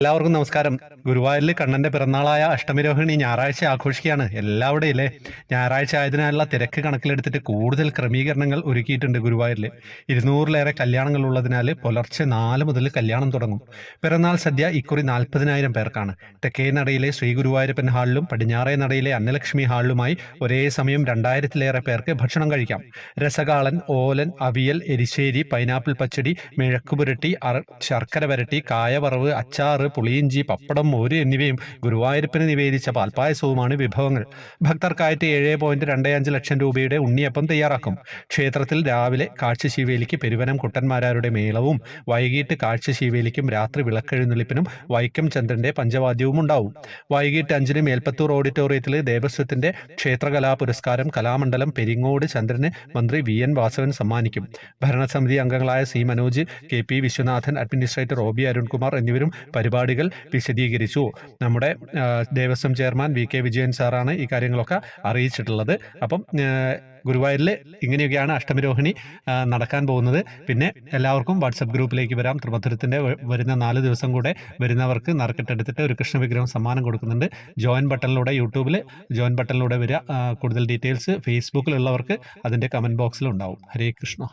എല്ലാവർക്കും നമസ്കാരം. ഗുരുവായൂരിൽ കണ്ണന്റെ പിറന്നാളായ അഷ്ടമിരോഹിണി ഞായറാഴ്ച ആഘോഷിക്കുകയാണ്. എല്ലാവിടെ ഇല്ലേ ഞായറാഴ്ച ആയതിനാലുള്ള തിരക്ക് കണക്കിലെടുത്തിട്ട് കൂടുതൽ ക്രമീകരണങ്ങൾ ഒരുക്കിയിട്ടുണ്ട് ഗുരുവായൂരിൽ ഇരുന്നൂറിലേറെ കല്യാണങ്ങൾ ഉള്ളതിനാൽ പുലർച്ചെ നാല് മുതൽ കല്യാണം തുടങ്ങും. പിറന്നാൾ സദ്യ ഇക്കുറി നാൽപ്പതിനായിരം പേർക്കാണ്. തെക്കേ നടയിലെ ശ്രീ ഗുരുവായൂരപ്പൻ ഹാളിലും പടിഞ്ഞാറേ നടയിലെ അന്നലക്ഷ്മി ഹാളിലുമായി ഒരേ സമയം രണ്ടായിരത്തിലേറെ പേർക്ക് ഭക്ഷണം കഴിക്കാം. രസകാളൻ ഓലൻ അവിയൽ എരിശ്ശേരി പൈനാപ്പിൾ പച്ചടി മിഴക്കുപുരട്ടി ശർക്കര വരട്ടി കായവറവ് അച്ചാറ് പുളിയിഞ്ചി പപ്പടം മോര് എന്നിവയും ഗുരുവായൂരപ്പന് നിവേദിച്ച പാൽപ്പായസവുമാണ് വിഭവങ്ങൾ. ഭക്തർക്കായിട്ട് ഏഴ് പോയിന്റ് രണ്ട് അഞ്ച് ലക്ഷം രൂപയുടെ ഉണ്ണിയപ്പം തയ്യാറാക്കും. ക്ഷേത്രത്തിൽ രാവിലെ കാഴ്ചശീവേലിക്ക് പെരുവനം കുട്ടന്മാരാരുടെ മേളവും വൈകിട്ട് കാഴ്ചശീവേലിക്കും രാത്രി വിളക്കെഴുന്നള്ളിപ്പിനും വൈക്കം ചന്ദ്രന്റെ പഞ്ചവാദ്യവും ഉണ്ടാവും. വൈകിട്ട് അഞ്ചിന് മേൽപ്പത്തൂർ ഓഡിറ്റോറിയത്തിൽ ദേവസ്വത്തിന്റെ ക്ഷേത്രകലാ പുരസ്കാരം കലാമണ്ഡലം പെരിങ്ങോട് ചന്ദ്രന് മന്ത്രി വി. എൻ. വാസവൻ സമ്മാനിക്കും. ഭരണസമിതി അംഗങ്ങളായ C. Manoj K. P. Viswanathan administrator O. B. Arunkumar എന്നിവരും പരിപാടികൾ വിശദീകരിച്ചു. നമ്മുടെ Devaswom chairman V K Vijayan സാറാണ് ഈ കാര്യങ്ങളൊക്കെ അറിയിച്ചിട്ടുള്ളത്. അപ്പം ഗുരുവായൂരിൽ ഇങ്ങനെയൊക്കെയാണ് അഷ്ടമരോഹിണി നടക്കാൻ പോകുന്നത്. പിന്നെ എല്ലാവർക്കും വാട്സപ്പ് ഗ്രൂപ്പിലേക്ക് വരാം. ത്രിമധുരത്തിന്റെ വരുന്ന നാല് ദിവസം കൂടെ വരുന്നവർക്ക് നറുക്കെട്ടെടുത്തിട്ട് ഒരു കൃഷ്ണ വിഗ്രഹം സമ്മാനം കൊടുക്കുന്നുണ്ട്. ജോയിൻ ബട്ടണിലൂടെ യൂട്യൂബിൽ ജോയിൻ ബട്ടണിലൂടെ വരിക. കൂടുതൽ ഡീറ്റെയിൽസ് ഫേസ്ബുക്കിലുള്ളവർക്ക് അതിന്റെ കമന്റ് ബോക്സിലുണ്ടാവും. ഹരേ കൃഷ്ണ.